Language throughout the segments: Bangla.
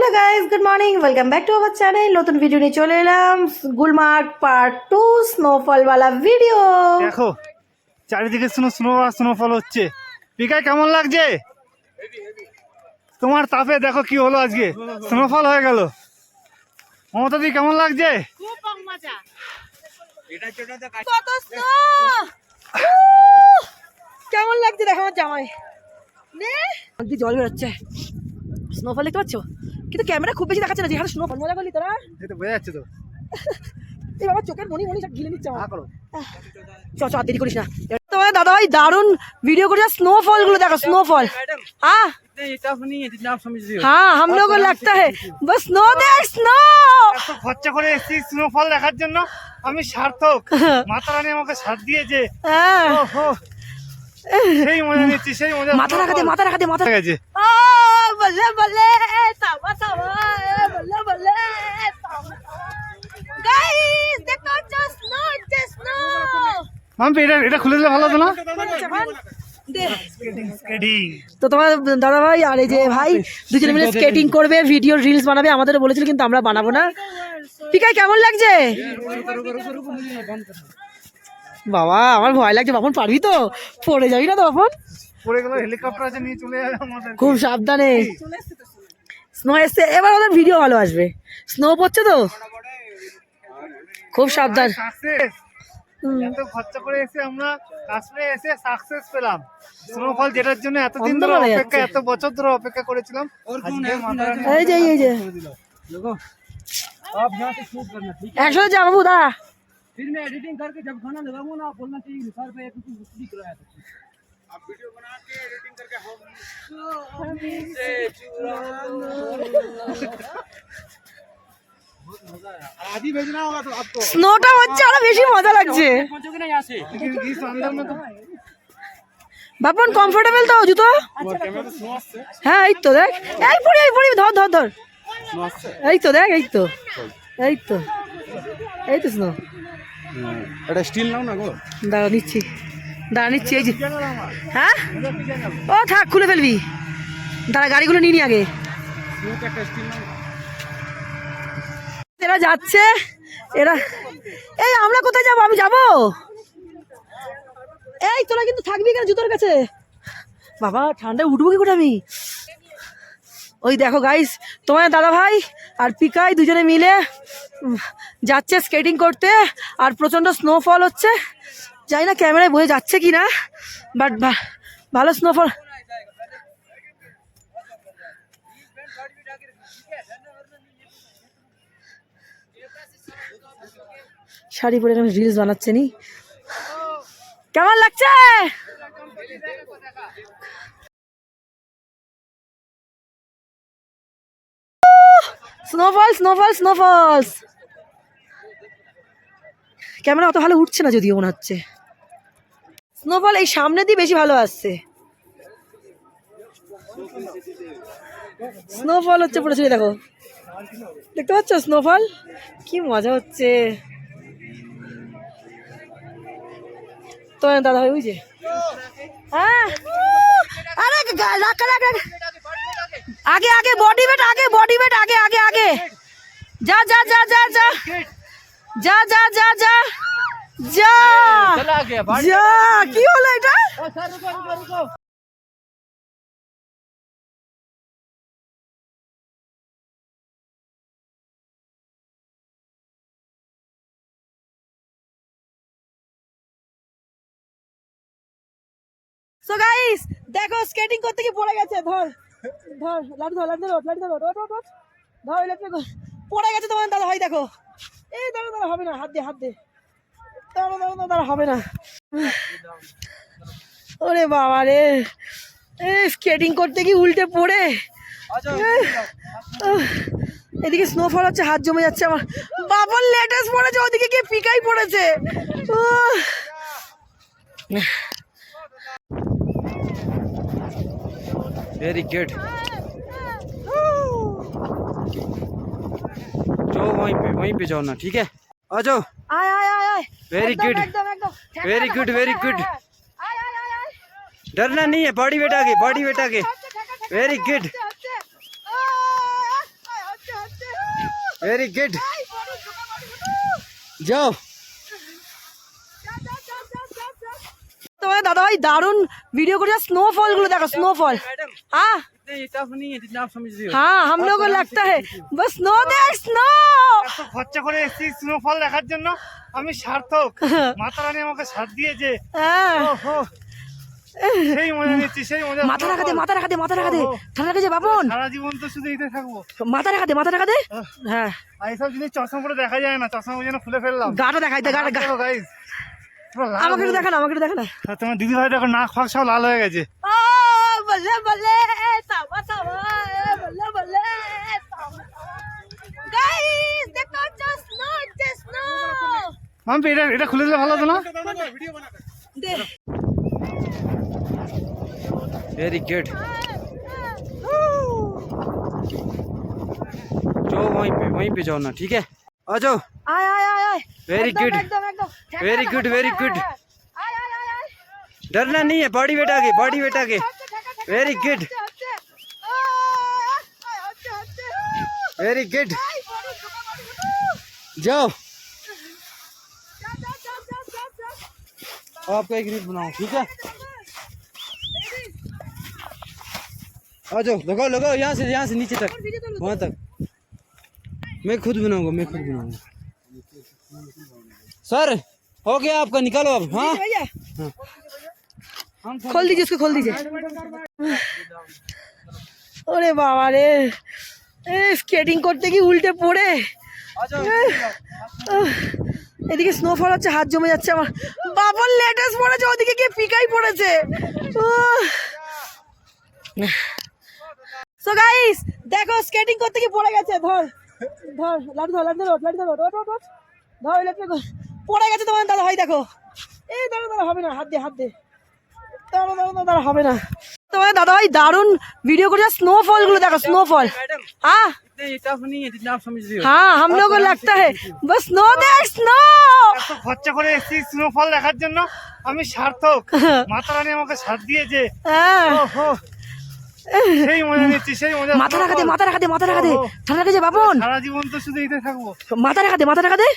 Hello guys good morning welcome back to our channel নতুন ভিডিও নিয়ে চলে এলাম। গুলমার্গ পার্ট টু স্নোফলওয়ালা ভিডিও দেখো চারিদিকে স্নো স্নো আর স্নোফল হচ্ছে। পিকায় কেমন লাগছে? তোমার তাপে দেখো কি হলো আজকে। স্নোফল হয়ে গেল। মমতা দি কেমন লাগছে? কেমন লাগছে দেখো আমার জামাই। জল বেরোচ্ছে। স্নোফল দেখতে পাচ্ছ? কিন্তু ক্যামেরা খুব বেশি দেখাচ্ছে না যেখানে স্নোফল মজা করলি তোরা এই তো বোঝা যাচ্ছে তো এই বাবা চোখের মনি মনি সব গিলে নিচ্ছে আমার চ চ আর দেরি করিস না তোমার দাদা ভাই দারুণ ভিডিও করে स्नोफॉल গুলো দেখো स्नोफॉल हाँ हाँ हम लोग को लगता है बस स्नो देख स्नो এত খরচা করে এসেছি স্নোফল দেখার জন্য আমি সার্থক মাতা রানী আমাকে সাথ দিয়েছে ওহো সেই মজা নিচ্ছি সেই মজা মাথা রাখাতে মাথা রাখাতে মাথা ঠিক আছে ও মাম্পি এটা এটা খুলে দিলে ভালো হতো না? তো তোমার দাদা ভাই আর এই যে ভাই দুজনে মিলে স্কেটিং করবে ভিডিও রিলস বানাবে আমাদের বলেছিল কিন্তু আমরা বানাবো না। পিকাই কেমন লাগছে? বাবা আমার ভয় লাগছে বাপন পারবি তো? পড়ে যাবি না তো বাপন খুব সাবধানে। স্নো এসছে এবার ওদের ভিডিও ভালো আসবে। স্নো পড়ছে তো? খুব সাবধান। এত খরচা করে এসে আমরা কাশ্মীরে এসে সাকসেস পেলাম স্নোফল যেটার জন্য এতদিন অন্ধ ধরে বলা অপেক্ষা যাচ্ছে। এত বছর ধরে অপেক্ষা করেছিলাম আজকে মাতা রানী এই যে এই যে একসাথে যাবো বাবু দাঁড়া फिर मैं एडिटिंग करके जब खाना लगाऊंगा ना आप बोलना चाहिए सर पे कुछ दिख रहा है आदि भेजना होगा तो आपको স্নোটা হচ্ছে আরও বেশি মজা লাগছে। বাপন কমফোর্টেবল তো জুতো? হ্যাঁ এই তো দেখ। এই পড়ি এই পড়ি ধর ধর ধর। এই তো দেখ এই তো। এই তো। এই তো স্নো। এটা স্টিল নাও না গো? দাঁড়া নিচ্ছি। দাঁড়া নিচ্ছি এই যে। হ্যাঁ? ও থাক খুলে ফেলবি। দাঁড়া গাড়িগুলো নিয়ে নি আগে। একটা স্টিল নাও। এরা যাচ্ছে, এরা, এই আমরা কোথায় যাব? আমি যাব? এই, তোরা কিন্তু থাকবি কেন জুতোর কাছে? বাবা, ঠান্ডায় উঠবো কি করে আমি? ওই দেখো গাইস তোমার দাদা ভাই আর পিকাই দুজনে মিলে যাচ্ছে স্কেটিং করতে আর প্রচণ্ড স্নোফল হচ্ছে। জানি না, ক্যামেরায় বয়ে যাচ্ছে কি না বাট ভালো স্নোফল শাড়ি পরে এরকম রিলস বানাচ্ছে নি কেমন লাগছে? স্নোফল স্নোফল স্নোফলস ক্যামেরা অত ভালো উঠছে না যদিও মনে হচ্ছে। স্নোফল এই সামনে দিয়ে বেশি ভালো আসছে। স্নোফল হচ্ছে পড়েছিল দেখো। দেখতে পাচ্ছ স্নোফল কি মজা হচ্ছে। তো দাদা ভাই বুঝছে হ্যাঁ আরে গা- রাখ রাখ রাখ। আগে আগে বডি ওয়েট আগে বডি ওয়েট আগে আগে আগে যা যা যা যা যা যা যা যা যা যা যা কি হলো এটা সো গাইস দেখো স্কেটিং করতে কি পড়ে গেছে। ধর ধর, লাঠি ধর লাঠি ধর লাঠি ধর ওট ওট ওট ধর ধর পড়ে গেছে তোমার দাদা ভাই দেখো। এই দাঁড়া দাঁড়া হবে না। হাত দে হাত দে। দাঁড়া দাঁড়া দাঁড়া হবে না। ওরে বাবা রে। স্কেটিং করতে গিয়ে উল্টে পড়ে। এদিকে স্নোফল হচ্ছে, হাত জমে যাচ্ছে আমার। বাবার লেটেস্ট পড়েছে, ওদিকে গিয়ে পিকাই পড়েছে। वेरी गुड जो वहीं पे वहीं पे जाओ ना ठीक है? आ जाओ। Very good very good very good डरना नहीं है बॉडी वेट आगे बॉडी वेट आगे वेरी गुड वेरी गुड जाओ। तो दादा भाई দারুণ ভিডিও कर স্নোফল গুলো देखो স্নোফল हाँ नहीं टफ नहीं है जितना आप समझ रहे हो हाँ हम लोग को लगता है बस स्नो देख स्नो এত খরচা করে এসেছি স্নোফল দেখার জন্য আমি সার্থক মাতা রানী আমাকে সাথ দিয়েছে ওহো সেই মজা নিচ্ছি সেই মজা মাথা রাখা দে মাথা রাখা দে মাথা রাখা দে ঠান্ডা লেগেছে বাপন সারা জীবন তো শুধু এতে থাকবো মাথা রাখা দে মাথা রাখা দে হ্যাঁ আর এইসব জিনিস চশমা করে দেখা যায় না চশমা যেন খুলে ফেললাম গাটা দেখাই দে গাটা গা- গাইস আমাকে একটু দেখা না আমাকে একটু দেখা না তোমার দিদি ভাই দেখো নাক ফাঁক সব লাল হয়ে গেছে ও বলে বলে তাওয়া তাওয়া বলে বলে গাইস দেখো just snow just snow Mampi এটা এটা খুলে দিলে ভালো হতো না দে वेरी गुड जाओ वहीं पे वहीं पे जाओ ना ठीक है आ जाओ আয় আয় আয় আয় Very একদম, good. একদম একদম Very good, very good. আয় আয় আয় আয় डरना नहीं है बॉडी वेट आगे बॉडी वेट आगे वेरी गुड वेरी गुड जाओ। आपका एक रील बनाओ ठीक है? आ जाओ लगाओ लगाओ यहाँ से यहाँ से नीचे तक वहाँ तक। मैं खुद बनाऊँगा मैं खुद बनाऊँगा। सर हो गया आपका निकालो अब हाँ? भैया। खोल दीजिए उसको खोल दीजिए ওরে বাবা রে স্কেটিং করতে কি উল্টে পড়ে আহ, এদিকে স্নোফল হচ্ছে হাত জমে যাচ্ছে আমার বাবার লেটেস্ট পড়েছে ওদিকে গিয়ে পিকাই পড়েছে সো গাইস দেখো স্কেটিং করতে কি পড়ে গেছে ধর ধর লাঠি ধর লাঠি ধর ওঠ, লাঠি ধর ওঠ, ওঠ, ওঠ, ওঠ। ধর ওই লাঠিটা ধর। পড়ে গেছে তোমার দাদা ভাই দেখো এই দাঁড়া দাঁড়া হবে না হাত দে হাত দে দাঁড়া দাঁড়া দাঁড়া, দাঁড়া হবে না তোমার দাদা ভাই দারুণ ভিডিও করছে स्नोफॉल গুলো দেখো स्नोफॉल हाँ नहीं टफ नहीं है जितना आप समझ रहे हो हाँ हम लोग को लगता है बस स्नो देख स्नो এত খরচা করে এসেছি স্নোফল দেখার জন্য আমি সার্থক মাতা রানী আমাকে সাথ দিয়েছে ওহো সেই মজা নিচ্ছি সেই মজা মাথা রাখা দে মাথা রাখা দে মাথা রাখা দে ঠান্ডা লেগেছে বাপন সারা জীবন তো শুধু এতে থাকবো মাথা রাখা দে মাথা রাখা দে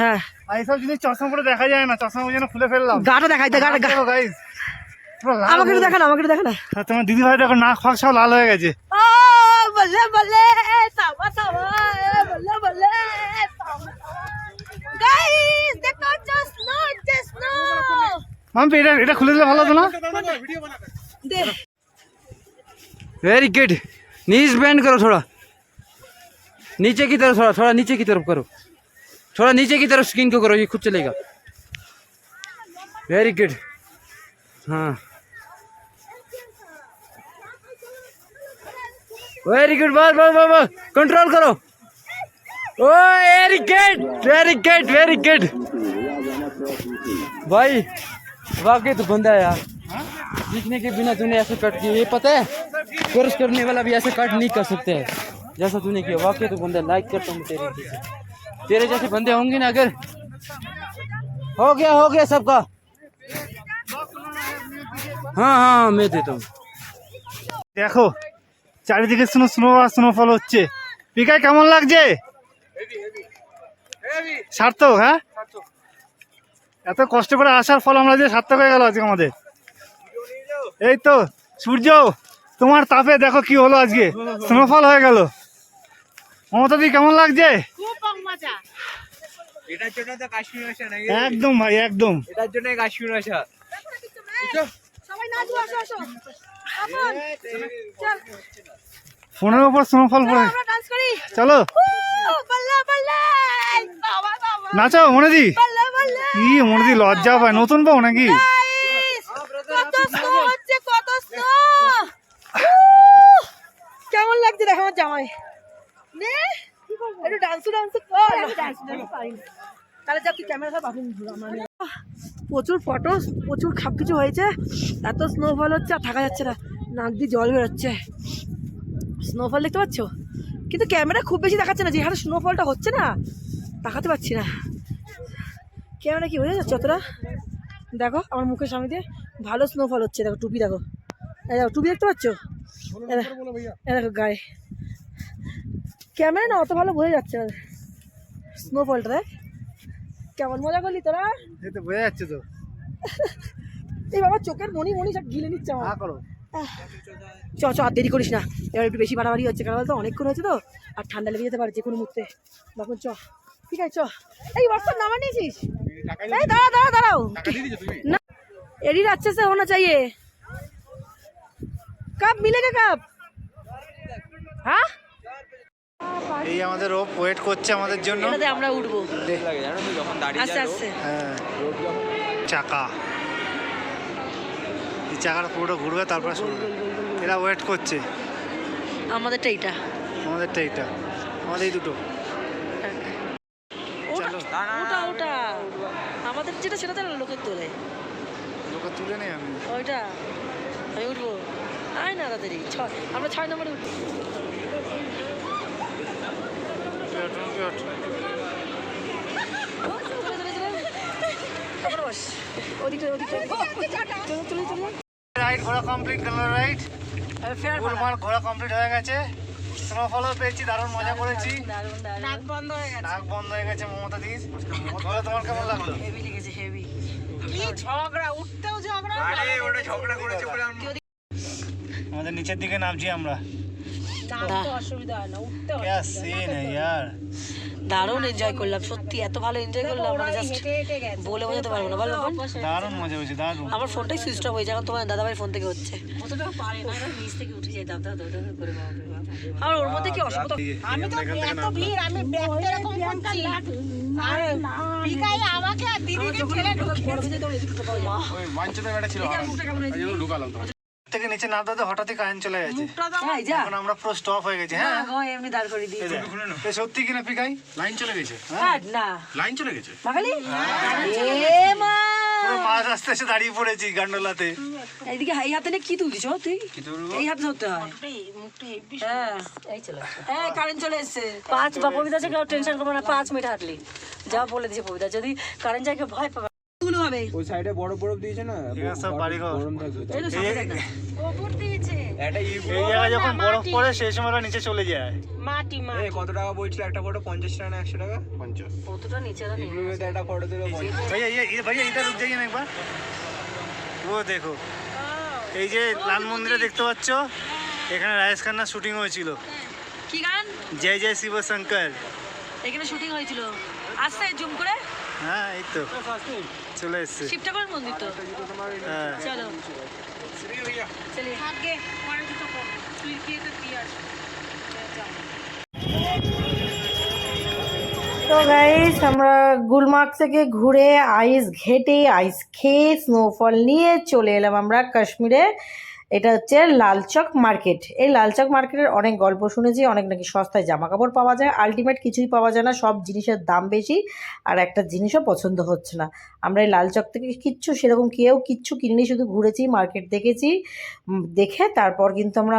হ্যাঁ আর এইসব জিনিস চশমা করে দেখা যায় না চশমা যেন খুলে ফেললাম গাটা দেখাই দে গাটা গা- গাইস আমাকে একটু দেখা না আমাকে একটু দেখা না তোমার দিদি ভাই দেখো নাক ফাঁক সব লাল হয়ে গেছে ও বলে বলে তাওয়া তাওয়া বলে বলে গাইস দেখো just snow just snow Mampi এটা এটা খুলে দিলে ভালো হতো না দে वेरी गुड नीज बैंड करो थोड़ा नीचे की तरफ थोड़ा थोड़ा नीचे की तरफ करो थोड़ा नीचे की तरफ स्किन को करो ये खुद चलेगा वेरी गुड हाँ। वेरी गुड बस बस बस बस कंट्रोल करो। ओ very good very good very good भाई, वाकई तो बंदा है यार। सीखने के बिना तूने ऐसे कट किए। ये पता है कोर्स करने वाला भी ऐसे कट नहीं कर सकते। है जैसा तूने किया, वाकई तो बंदा लाइक करता हूँ तेरे तेरे जैसे बंदे होंगे ना अगर। हो गया हो गया सबका। হ্যাঁ হ্যাঁ মেতে তো দেখো চারিদিকে শুনো স্নো আর স্নোফল হচ্ছে। পিকায় কেমন লাগছে? সার্থক হ্যাঁ? এত কষ্ট করে আসার ফল আমরা যে সার্থক হয়ে গেল আজকে আমাদের। এই তো সূর্য তোমার তাপে দেখো কি হলো আজকে। স্নোফল হয়ে গেল। মমতা দি কেমন লাগছে? একদম ভাই একদম। এটার জন্য কাশ্মীর আসা। ফোনের উপর স্নোফল পড়ে। চলো। নাচো মনেদি। কি মনেদি লজ্জা পায়। নতুন বউ নাকি? কেমন লাগছে দেখো আমার জামাই? নে একটু ডান্স ডান্স কর। ডান্স ডান্স তাহলে যা তুই ক্যামেরা সব দিবি আমার। প্রচুর ফটো প্রচুর সব কিছু হয়েছে। এত স্নোফল হচ্ছে আর থাকা যাচ্ছে না। নাক দিয়ে জল বেরোচ্ছে। স্নোফল দেখতে পাচ্ছ? কিন্তু ক্যামেরা খুব বেশি দেখাচ্ছে না যে হারে স্নোফলটা হচ্ছে না তাকাতে পারছি না। ক্যামেরা কি বোঝা যাচ্ছে অতটা দেখো আমার মুখের সামনে দিয়ে ভালো স্নোফল হচ্ছে। দেখো টুপি দেখো। এই দেখো টুপি দেখতে পাচ্ছ? দেখো গায়ে। ক্যামেরা না অত ভালো বোঝা যাচ্ছে না। স্নোফলটা দেখ। কেমন মজা করলি তোরা? এই বোঝা যাচ্ছে তো। এই বাবা চোখের মনি মনি সব গিলে নিচ্ছে আমার। হ্যাঁ, করো। চ চ আর দেরি করিস না। এবার একটু বেশি বাড়াবাড়ি হচ্ছে কারণ বলতো অনেকক্ষণ হয়েছে তো আর ঠান্ডা লেগে যেতে পারে যে কোনো মুহূর্তে। তখন চ। ঠিক আছে চ। এই হোয়াটসঅ্যাপ নামা নিয়েছিস? এই দাঁড়া দাঁড়াও দাঁড়াও। না এরই আচ্ছে সে হোনা চাইয়ে। কাপ মিলে গে কাপ। হ্যাঁ? এই আমাদের রোপ ওয়েট করছে আমাদের জন্য। আমরা উঠবো। আস্তে আস্তে। হ্যাঁ। চাকা। এই চাকাটা পুরোটা ঘুরবে তারপরে এরা ওয়েট করছে। আমাদেরটা এইটা। আমাদেরটা এইটা। আমাদের এই দুটো। ওটা ওটা ওটা। আমাদের যেটা সেটাতে লোকের তোলে। লোকে তুলে নেই আমি। ওইটা। আমি উঠবো। আয় না তাড়াতাড়ি ছয়। আমরা ছয় নম্বরে উঠবো তুই ওঠ, তুই ওঠ। চলে চলে চলে তারপরে বস ওদিকটা ওদিকটা চলো টোয়েন্টি আট কমপ্লিট কমপ্লিট হয়ে গেছে। পেয়েছি দারুণ মজা করেছি। বন্ধ হয়ে গেছে। বন্ধ হয়ে গেছে মমতা দিস তোমার কেমন লাগল? হেভি হেভি উঠতেও আমাদের নিচের দিকে নামছি আমরা। দারুণ এনজয় করলাম সত্যি এত ভালো এনজয় করলাম মানে জাস্ট বলে বোঝাতে পারব না। বলো দারুণ মজা হয়েছে দারুণ। আমার ফোনটাই সুইচ অফ হয়েছে এখন তোমার দাদাভাই ফোন থেকে হচ্ছে আর ওর মধ্যে কি অসুবিধা? আমি তো এত ভিড় আমি ব্যাগটা এরকম করছি। আর পিকাই আমাকে আর দিদিকে ঠেলে থেকে নিচে নামতে নামতে হঠাৎই কারেন্ট চলে গেছে। হ্যাঁ এখন আমরা পুরো স্টপ হয়ে গেছে হ্যাঁ? এমনি দাঁড় করে। এ সত্যি কিনা পিকাই? লাইন চলে গেছে হ্যাঁ? না। লাইন চলে গেছে। মাখালি? এ মা। পুরো মাছ আসতে এসে দাঁড়িয়ে পড়েছি গান্ডোলাতে। এইদিকে এই হাতে নিয়ে কি তুলছিস তুই? এই হাতে ধরতে হয়। হ্যাঁ। এই চলে হ্যাঁ কারেন্ট চলে এসেছে। পাঁচ বা পবিতা কেউ টেনশন করব না পাঁচ মিনিট হাঁটলি। যা বলে দিয়েছে পবিতা। যদি কারেন্ট যায় ভয় পাবে। হবে ওই সাইডে বড় বরফ দিয়েছে না এখানে সব বাড়ি ঘর গরম থাকবে এই তো সামনে দেখ না একটা এই জায়গায় যখন বরফ পড়ে সেই সময় ওরা নিচে চলে যায় মাটি মা এই কত টাকা বলছিল একটা ফটো পঞ্চাশ টাকা না একশো টাকা পঞ্চাশ কতটা নিচে না নেমে এগুলোতে একটা ফটো দিলে भैया ये ये- भैया इधर रुक जाइए ना एक बार वो देखो এই যে লাল মন্দিরে দেখতে পাচ্ছ এখানে রাজেশ খান্নার শুটিং হয়েছিল কি গান জয় জয় শিব শঙ্কর এখানে শুটিং হয়েছিল আসতে জুম করে হ্যাঁ এই তো। চলে এসছে। শিব মন্দির তো? হ্যাঁ। চলো। তো গাইস আমরা গুলমার্গ থেকে ঘুরে আইস ঘেটে আইস খেয়ে স্নোফল নিয়ে চলে এলাম আমরা কাশ্মীরে। এটা হচ্ছে লালচক মার্কেট। এই লালচক মার্কেটের অনেক গল্প শুনেছি, অনেক নাকি সস্তায় জামা কাপড় পাওয়া যায়। আলটিমেট কিছুই পাওয়া যায় না, সব জিনিসের দাম বেশি আর একটা জিনিসও পছন্দ হচ্ছে না। আমরা এই লালচক থেকে কিচ্ছু সেরকম কেউ কিচ্ছু কিনিনি, শুধু ঘুরেছি, মার্কেট দেখেছি দেখে তারপর কিন্তু আমরা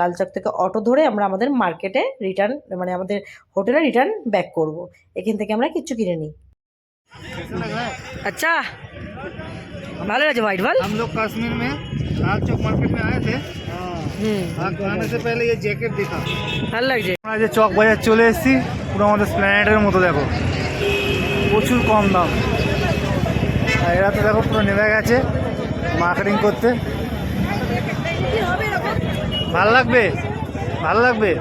লালচক থেকে অটো ধরে আমরা আমাদের মার্কেটে রিটার্ন মানে আমাদের হোটেলে রিটার্ন ব্যাক করব। এখান থেকে আমরা কিচ্ছু কিনে নিই আচ্ছা ভালো আছে হোয়াইট বল हम लोग कश्मीर में लाल चौक मार्केट में आए थे হুম आने से पहले ये जैकेट दिखा ভালো লাগছে আমরা যে চক বাজার চলে এসেছি পুরো আমাদের স্প্ল্যানেটের মতো দেখো প্রচুর কম দাম আর এরা তো দেখো পুরো নেমে গেছে মার্কেটিং করতে ভাল লাগবে ভাল লাগবে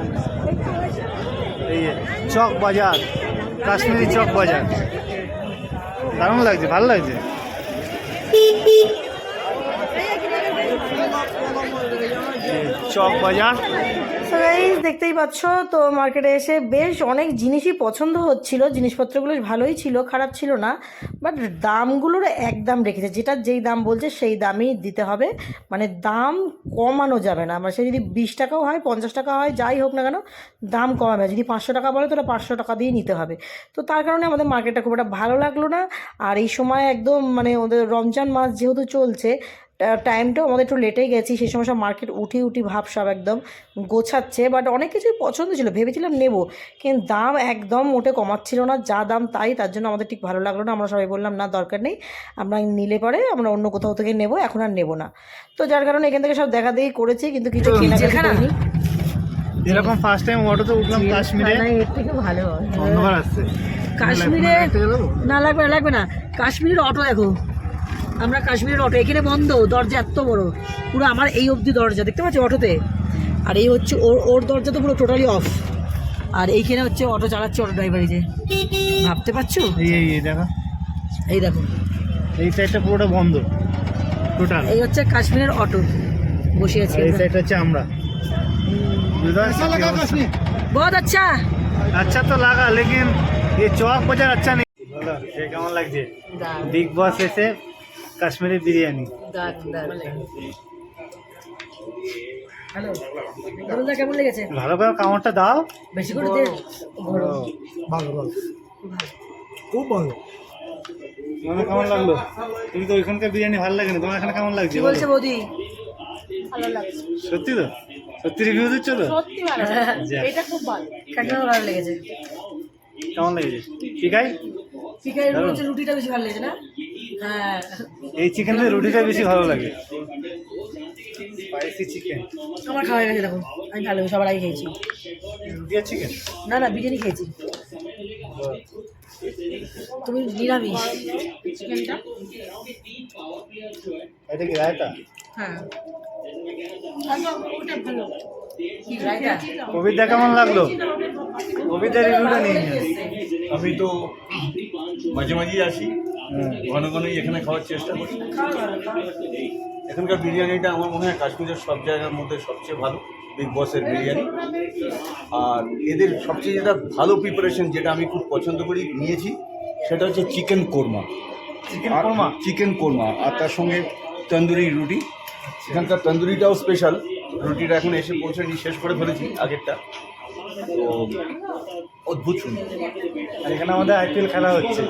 এই যে চক বাজার কাশ্মীরি চক বাজার দারুণ লাগছে ভালো লাগছে এই চক বাজার। গাইজ দেখতেই পাচ্ছ? তো মার্কেটে এসে বেশ অনেক জিনিসই পছন্দ হচ্ছিল। জিনিসপত্রগুলো ভালোই ছিল, খারাপ ছিল না। বাট দামগুলোর একদম রেখেছে। যেটা যেই দাম বলছে, সেই দামই দিতে হবে। মানে দাম কমানো যাবে না। মানে সে যদি বিশ টাকাও হয়, পঞ্চাশ টাকা হয়, যাই হোক না কেন, দাম কমাবে। যদি পাঁচশো টাকা বলে, তাহলে পাঁচশো টাকা দিয়ে নিতে হবে। তো তার কারণে আমাদের মার্কেটটা খুব একটা ভালো লাগল না। আর এই সময় একদম মানে ওদের রমজান মাস যেহেতু চলছে টাইমটাও আমাদের একটু লেটেই গেছি সেই সময় সব মার্কেট উঠি উঠি ভাব সব একদম গোছাচ্ছে বাট অনেক কিছুই পছন্দ ছিল ভেবেছিলাম নেব কিন্তু দাম একদম মোটে কমাচ্ছিল না যা দাম তাই তার জন্য আমাদের ঠিক ভালো লাগল না আমরা সবাই বললাম না দরকার নেই আমরা নিলে পরে আমরা অন্য কোথাও থেকে নেব এখন আর নেব না। তো যার কারণে এখান থেকে সব দেখা দেখি করেছি কিন্তু কিছু কেনাকাটি এরকম ফার্স্ট টাইম অটোতে উঠলাম কাশ্মীরে। এর থেকে ভালো হয়। অন্ধকার আসছে। কাশ্মীরে না লাগবে না লাগবে না। কাশ্মীরের অটো দেখো। আমরা কাশ্মীরের অটো এখানে বন্ধ দরজা এত বড় পুরো আমার এই অবধি দরজা দেখতে পাচ্ছি অটোতে আর এই হচ্ছে ওর ওর দরজা তো পুরো টোটালি অফ আর এইখানে হচ্ছে অটো চালাচ্ছে অটো ড্রাইভার যে ভাবতে পারছো এই এই এই দেখো এই দেখো এই সাইডটা পুরোটা বন্ধ টোটাল এই হচ্ছে কাশ্মীরের অটো বসে আছি আর এই আমরা। সাইডটা হচ্ছে আমরা বুঝতে পারছো কি অবস্থা? বহুত আচ্ছা अच्छा तो लगा लेकिन ये चौक बाजार अच्छा नहीं बोलो ये কেমন লাগছে বিগ বস এসে কাশ্মীরি বিরিয়ানি। কেমন লেগেছে ভালো করে কামড়টা দাও। বেশি করে দে। ভালো। ভালো খুব ভালো। তোমার কেমন লাগল? তুমি তো ওইখানকার বিরিয়ানি ভালো লাগে না তোমার এখানে কেমন লাগছে বলছে বৌদি? সত্যি তো? সত্যি রিভিউ দিচ্ছ তো? সত্যি ভালো এটা খুব ভালো। কাকিমার ভালো লেগেছে। কেমন লেগেছে? ঠিকাই চিকেন রুটিটা বেশি ভালো লেগেছে না? হ্যাঁ এই চিকেনের রুটিটা বেশি ভালো লাগে। স্পাইসি চিকেন আমার খাওয়া গেছে দেখো আমি ভালো সবার আগে খেয়েছি। রুটি আর চিকেন না না বিরিয়ানি খেয়েছি। তুমি নিরামিষ। চিকেনটা এটা কি রায়তা? হ্যাঁ। কবিতা কেমন লাগল? কবিতার রিভিউটা নিয়ে আমি তো মাঝে মাঝেই আসি। ঘন ঘনই এখানে খাওয়ার চেষ্টা করি এখানকার বিরিয়ানিটা আমার মনে হয় কাশ্মীরের সব জায়গার মধ্যে সবচেয়ে ভালো বিগ বসের বিরিয়ানি। আর এদের সবচেয়ে যেটা ভালো প্রিপারেশন যেটা আমি খুব পছন্দ করি নিয়েছি সেটা হচ্ছে chicken korma chicken korma chicken korma আর তার সঙ্গে তন্দুরি রুটি। এখানকার তন্দুরিটাও স্পেশাল রুটিটা এখন এসে পৌঁছায়নি শেষ করে ফেলেছি আগেরটা। তো অদ্ভুত সুন্দর। এখানে আমাদের আইপিএল খেলা হচ্ছে।